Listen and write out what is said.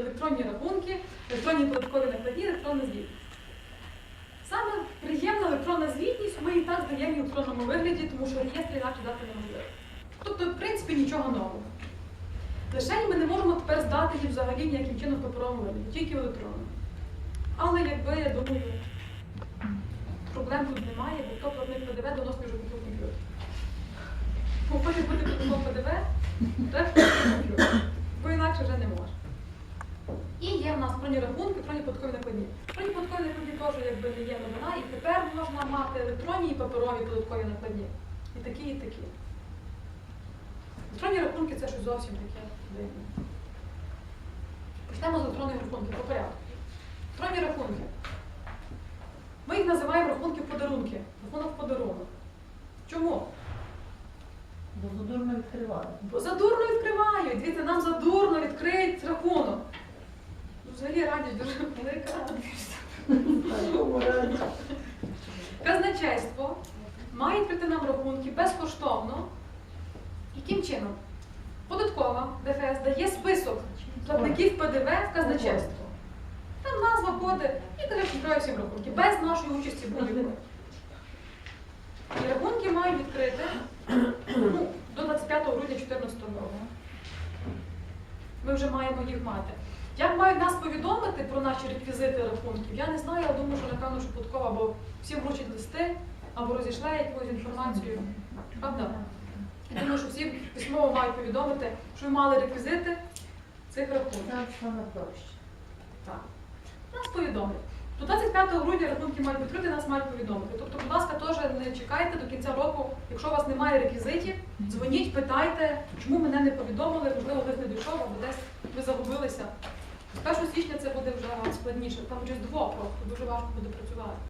електронні рахунки, електронні податкові накладні, електронна звітність. Саме приємна електронна звітність ми і так здаємо в електронному вигляді, тому що реєстр інакше дати неможливо. Тобто, в принципі, нічого нового. Лише ми не можемо тепер здати їх взагалі ніяким чином в паперовому вигляді, тільки в електронному. Але якби я думаю, проблем тут немає, бо хто платник ПДВ доносить вже купив комп'ютер. Бо хоче бути платником ПДВ, треба комп'ютер. Бо інакше вже не може. Є в нас броні рахунки, броні податкові накладні. Броні податкові накладні теж якби не є новина, і тепер можна мати електронні і паперові податкові накладні. І такі, і такі. Електронні рахунки це щось зовсім таке дивне. Почнемо з електронних рахунків по порядку. Електронні рахунки. Ми їх називаємо рахунки подарунки. Рахунок подарунок. Чому? Бо задурно відкривали. Бо задурно відкривають. Дивіться, нам задурно відкриють рахунок. Ну, Взагалі радість дуже велика. Казначейство має прийти нам рахунки безкоштовно. Яким чином? Податкова ДФС дає список платників ПДВ в казначейство. Там назва коди і каже, всім рахунки, без нашої участі будь-якої. І рахунки мають відкрити ну, до 25 грудня 2014 року. Ми вже маємо їх мати. Як мають нас повідомити про наші реквізити рахунків, я не знаю, я думаю, що напевно, що або всім вручить листи, або розійшла якусь інформацію. Правда? Я думаю, що всі письмово мають повідомити, що ви мали реквізити цих рахунків. Так. Нас повідомлять. До 25 грудня рахунки мають відкрити, нас мають повідомити. Тобто, будь ласка, теж не чекайте до кінця року, якщо у вас немає реквізитів, дзвоніть, питайте, чому мене не повідомили, можливо, лист не дійшов, або десь ви загубилися. З 1 січня це буде вже складніше, там через двох просто дуже важко буде працювати.